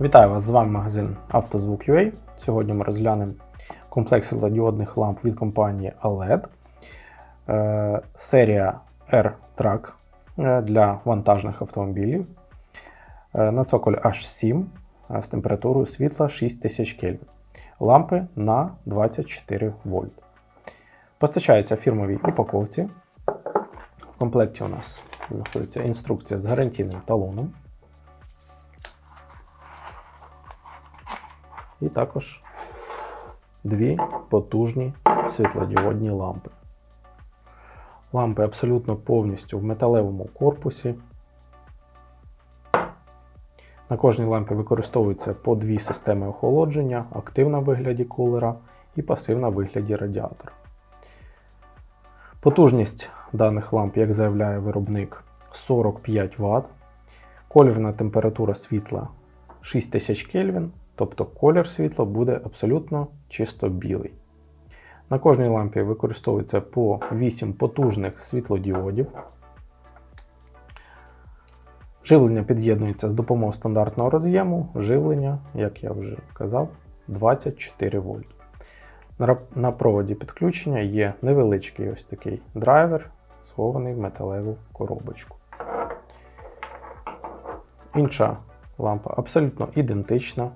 Вітаю вас! З вами магазин «Автозвук.UA». Сьогодні ми розглянемо комплект світлодіодних ламп від компанії OLED. Е, Серія R-Track е, для вантажних автомобілів. Е, На цоколь H7 е, з температурою світла 6000 Кельвін. Лампи на 24 вольт. Постачається в фірмовій упаковці. В комплекті у нас знаходиться інструкція з гарантійним талоном. І також дві потужні світлодіодні лампи. Лампи абсолютно повністю в металевому корпусі. На кожній лампі використовується по дві системи охолодження: активна в вигляді кулера і пасивна в вигляді радіатора. Потужність даних ламп, як заявляє виробник, 45 Вт. Кольорна температура світла 6000 Кельвін, тобто колір світла буде абсолютно чисто білий. На кожній лампі використовується по 8 потужних світлодіодів. Живлення під'єднується з допомогою стандартного роз'єму. Живлення, як я вже казав, 24 вольт. На- проводі підключення є невеличкий ось такий драйвер, схований в металеву коробочку. Інша лампа абсолютно ідентична.